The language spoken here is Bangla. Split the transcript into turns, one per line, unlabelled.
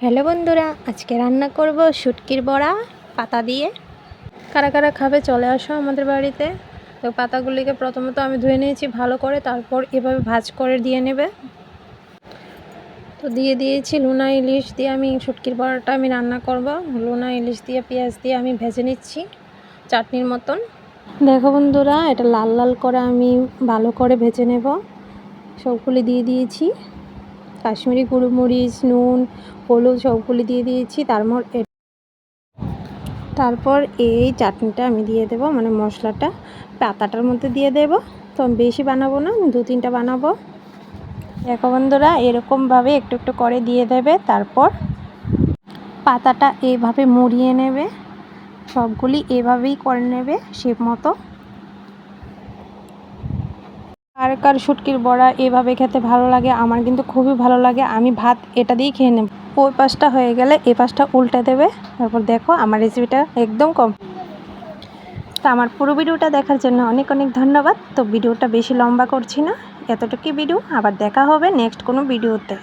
হ্যালো বন্ধুরা, আজকে রান্না করব শুটকির বড়া, পাতা দিয়ে। কারা কারা খাবে চলে আসো আমাদের বাড়িতে। তো পাতাগুলিকে প্রথমত আমি ধুয়ে নিয়েছি ভালো করে, তারপর এভাবে ভাজ করে দিয়ে নেবে। তো দিয়ে দিয়েছি লুনা ইলিশ দিয়ে আমি শুটকির বড়াটা আমি রান্না করব। লুনা ইলিশ দিয়ে, পেঁয়াজ দিয়ে আমি ভেজে নিচ্ছি চাটনির মতন। দেখো বন্ধুরা, এটা লাল লাল করে আমি ভালো করে ভেজে নেব। সবগুলি দিয়ে দিয়েছি। কাশ্মীরি গুঁড়োমরিচ, নুন, হলুদ সবগুলি দিয়ে দিয়েছি তারপর তারপর এই চাটনিটা আমি দিয়ে দেব মানে মশলাটা পাতাটার মধ্যে দিয়ে দেব। তো বেশি বানাবো না দু তিনটা বানাবো। দেখো বন্ধুরা, এরকমভাবে একটু একটু করে দিয়ে দেবে, তারপর পাতাটা এইভাবে মুড়িয়ে নেবে, সবগুলি এভাবেই করে নেবে, শেপ মতো। কার কার শুটকির বড়া এভাবে খেতে ভালো লাগে, আমার কিন্তু খুবই ভালো লাগে, আমি ভাত এটা দিয়েই খেয়ে নেব। ওই পাশটা হয়ে গেলে এ পাশটা উল্টে দেবে, তারপর দেখো আমার রেসিপিটা একদম কম। তো আমার পুরো ভিডিওটা দেখার জন্য অনেক অনেক ধন্যবাদ। তো ভিডিওটা বেশি লম্বা করছি না, এতটুকুই ভিডিও, আবার দেখা হবে নেক্সট কোনো ভিডিওতে।